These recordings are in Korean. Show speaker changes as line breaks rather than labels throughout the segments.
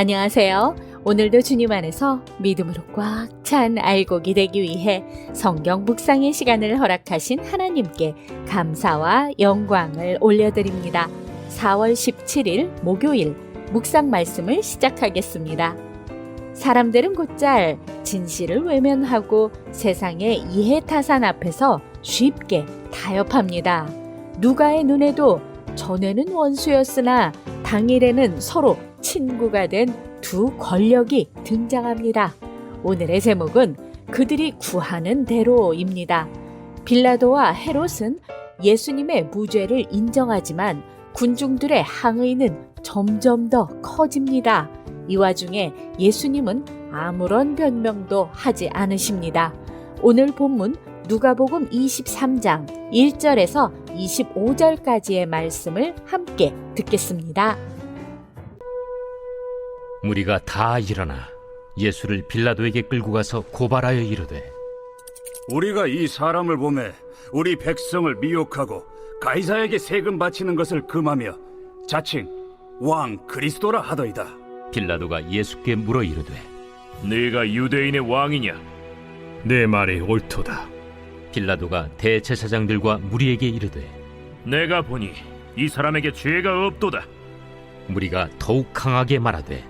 안녕하세요. 오늘도 주님 안에서 믿음으로 꽉 찬 알곡이 되기 위해 성경 묵상의 시간을 허락하신 하나님께 감사와 영광을 올려드립니다. 4월 17일 목요일 묵상 말씀을 시작하겠습니다. 사람들은 곧잘 진실을 외면하고 세상의 이해타산 앞에서 쉽게 타협합니다. 누가의 눈에도 전에는 원수였으나 당일에는 서로 친구가 된 두 권력이 등장합니다. 오늘의 제목은 그들이 구하는 대로입니다. 빌라도와 헤롯은 예수님의 무죄를 인정하지만 군중들의 항의는 점점 더 커집니다. 이 와중에 예수님은 아무런 변명도 하지 않으십니다. 오늘 본문 누가복음 23장 1절에서 25절까지의 말씀을 함께 듣겠습니다.
무리가 다 일어나 예수를 빌라도에게 끌고 가서 고발하여 이르되
우리가 이 사람을 보매 우리 백성을 미혹하고 가이사에게 세금 바치는 것을 금하며 자칭 왕 그리스도라 하더이다.
빌라도가 예수께 물어 이르되
네가 유대인의 왕이냐?
내 말이 옳도다.
빌라도가 대제사장들과 무리에게 이르되
내가 보니 이 사람에게 죄가 없도다.
무리가 더욱 강하게 말하되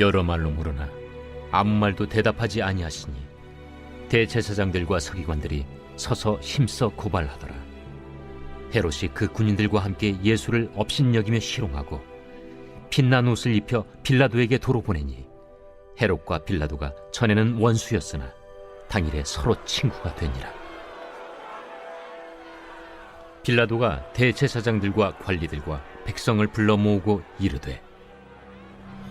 여러 말로 물으나 아무 말도 대답하지 아니하시니 대제사장들과 서기관들이 서서 힘써 고발하더라. 헤롯이 그 군인들과 함께 예수를 업신여기며 희롱하고 빛난 옷을 입혀 빌라도에게 도로 보내니 헤롯과 빌라도가 전에는 원수였으나 당일에 서로 친구가 되니라. 빌라도가 대제사장들과 관리들과 백성을 불러 모으고 이르되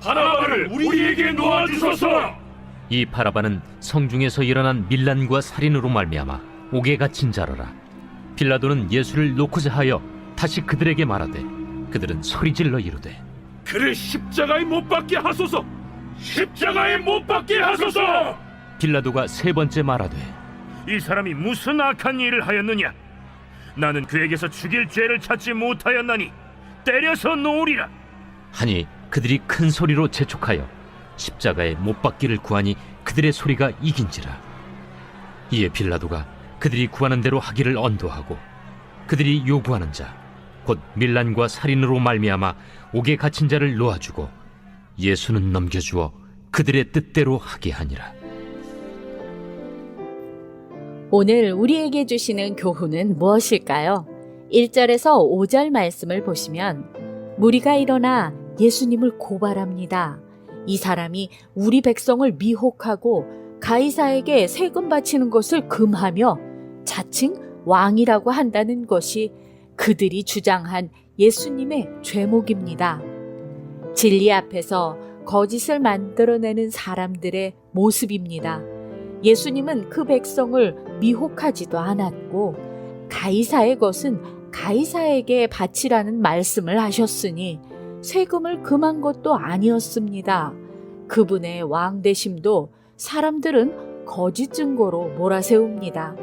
바나바를 우리에게 놓아주소서.
이 바라바는 성중에서 일어난 밀란과 살인으로 말미암아 옥에 갇힌 자로라. 빌라도는 예수를 놓고자 하여 다시 그들에게 말하되 그들은 소리질러 이르되
그를 십자가에 못 박게 하소서. 십자가에 못 박게 하소서.
빌라도가 세 번째 말하되
이 사람이 무슨 악한 일을 하였느냐? 나는 그에게서 죽일 죄를 찾지 못하였나니 때려서 놓으리라.
하니 그들이 큰 소리로 재촉하여 십자가에 못 박기를 구하니 그들의 소리가 이긴지라. 이에 빌라도가 그들이 구하는 대로 하기를 언도하고 그들이 요구하는 자 곧 밀란과 살인으로 말미암아 옥에 갇힌 자를 놓아주고 예수는 넘겨주어 그들의 뜻대로 하게 하니라.
오늘 우리에게 주시는 교훈은 무엇일까요? 1절에서 5절 말씀을 보시면 무리가 일어나 예수님을 고발합니다. 이 사람이 우리 백성을 미혹하고 가이사에게 세금 바치는 것을 금하며 자칭 왕이라고 한다는 것이 그들이 주장한 예수님의 죄목입니다. 진리 앞에서 거짓을 만들어내는 사람들의 모습입니다. 예수님은 그 백성을 미혹하지도 않았고 가이사의 것은 가이사에게 바치라는 말씀을 하셨으니 세금을 금한 것도 아니었습니다. 그분의 왕대심도 사람들은 거짓 증거로 몰아세웁니다.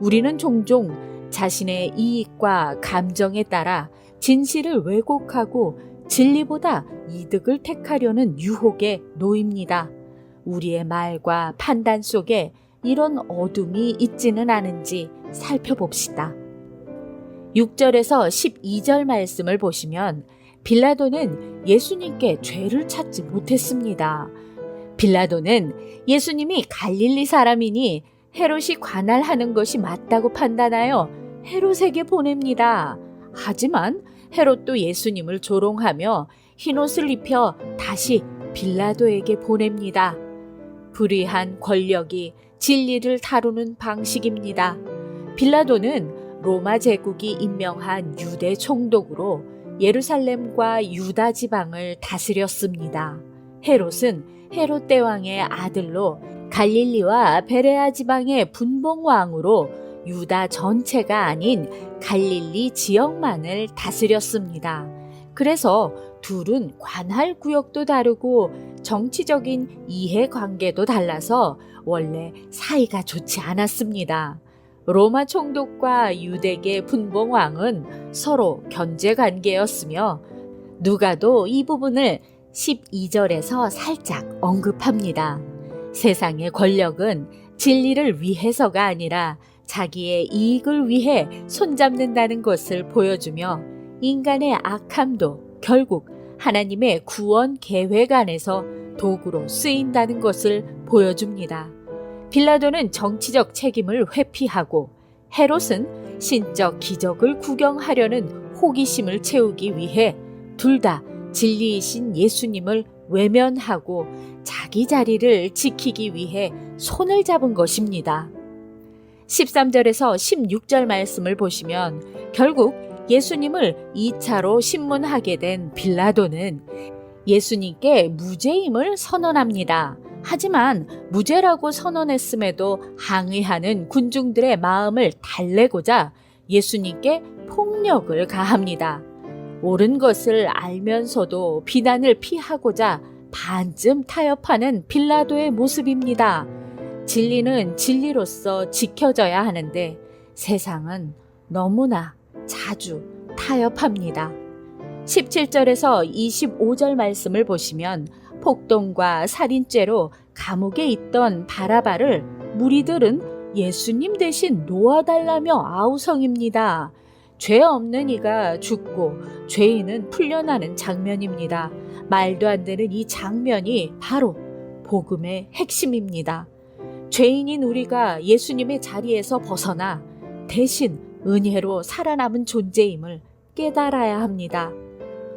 우리는 종종 자신의 이익과 감정에 따라 진실을 왜곡하고 진리보다 이득을 택하려는 유혹에 놓입니다. 우리의 말과 판단 속에 이런 어둠이 있지는 않은지 살펴봅시다. 6절에서 12절 말씀을 보시면 빌라도는 예수님께 죄를 찾지 못했습니다. 빌라도는 예수님이 갈릴리 사람이니 헤롯이 관할하는 것이 맞다고 판단하여 헤롯에게 보냅니다. 하지만 헤롯도 예수님을 조롱하며 흰옷을 입혀 다시 빌라도에게 보냅니다. 불의한 권력이 진리를 다루는 방식입니다. 빌라도는 로마 제국이 임명한 유대 총독으로 예루살렘과 유다 지방을 다스렸습니다. 헤롯은 헤롯 대왕의 아들로 갈릴리와 베레아 지방의 분봉 왕으로 유다 전체가 아닌 갈릴리 지역만을 다스렸습니다. 그래서 둘은 관할 구역도 다르고 정치적인 이해 관계도 달라서 원래 사이가 좋지 않았습니다. 로마 총독과 유대계 분봉 왕은 서로 견제 관계였으며 누가도 이 부분을 12절에서 살짝 언급합니다. 세상의 권력은 진리를 위해서가 아니라 자기의 이익을 위해 손잡는다는 것을 보여주며 인간의 악함도 결국 하나님의 구원 계획 안에서 도구로 쓰인다는 것을 보여줍니다. 빌라도는 정치적 책임을 회피하고 헤롯은 신적 기적을 구경하려는 호기심을 채우기 위해 둘 다 진리이신 예수님을 외면하고 자기 자리를 지키기 위해 손을 잡은 것입니다. 13절에서 16절 말씀을 보시면 결국 예수님을 2차로 신문하게 된 빌라도는 예수님께 무죄임을 선언합니다. 하지만 무죄라고 선언했음에도 항의하는 군중들의 마음을 달래고자 예수님께 폭력을 가합니다. 옳은 것을 알면서도 비난을 피하고자 반쯤 타협하는 빌라도의 모습입니다. 진리는 진리로서 지켜져야 하는데 세상은 너무나 자주 타협합니다. 17절에서 25절 말씀을 보시면 폭동과 살인죄로 감옥에 있던 바라바를 무리들은 예수님 대신 놓아달라며 아우성입니다. 죄 없는 이가 죽고 죄인은 풀려나는 장면입니다. 말도 안 되는 이 장면이 바로 복음의 핵심입니다. 죄인인 우리가 예수님의 자리에서 벗어나 대신 은혜로 살아남은 존재임을 깨달아야 합니다.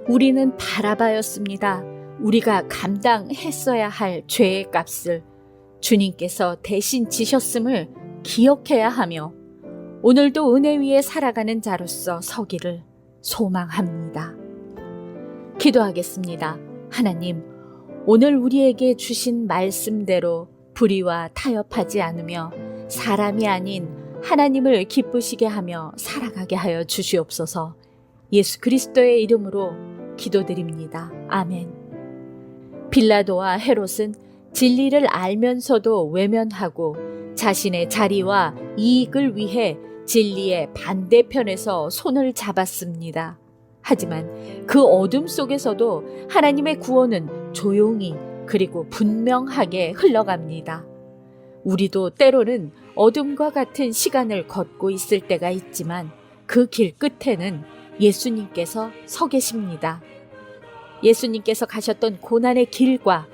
우리는 바라바였습니다. 우리가 감당했어야 할 죄의 값을 주님께서 대신 지셨음을 기억해야 하며 오늘도 은혜 위에 살아가는 자로서 서기를 소망합니다. 기도하겠습니다. 하나님, 오늘 우리에게 주신 말씀대로 불의와 타협하지 않으며 사람이 아닌 하나님을 기쁘시게 하며 살아가게 하여 주시옵소서 예수 그리스도의 이름으로 기도드립니다. 아멘. 빌라도와 헤롯은 진리를 알면서도 외면하고 자신의 자리와 이익을 위해 진리의 반대편에서 손을 잡았습니다. 하지만 그 어둠 속에서도 하나님의 구원은 조용히 그리고 분명하게 흘러갑니다. 우리도 때로는 어둠과 같은 시간을 걷고 있을 때가 있지만 그 길 끝에는 예수님께서 서 계십니다. 예수님께서 가셨던 고난의 길과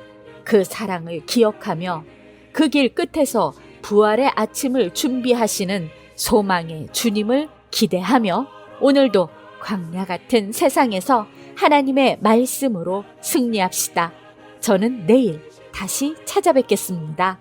그 사랑을 기억하며 그 길 끝에서 부활의 아침을 준비하시는 소망의 주님을 기대하며 오늘도 광야 같은 세상에서 하나님의 말씀으로 승리합시다. 저는 내일 다시 찾아뵙겠습니다.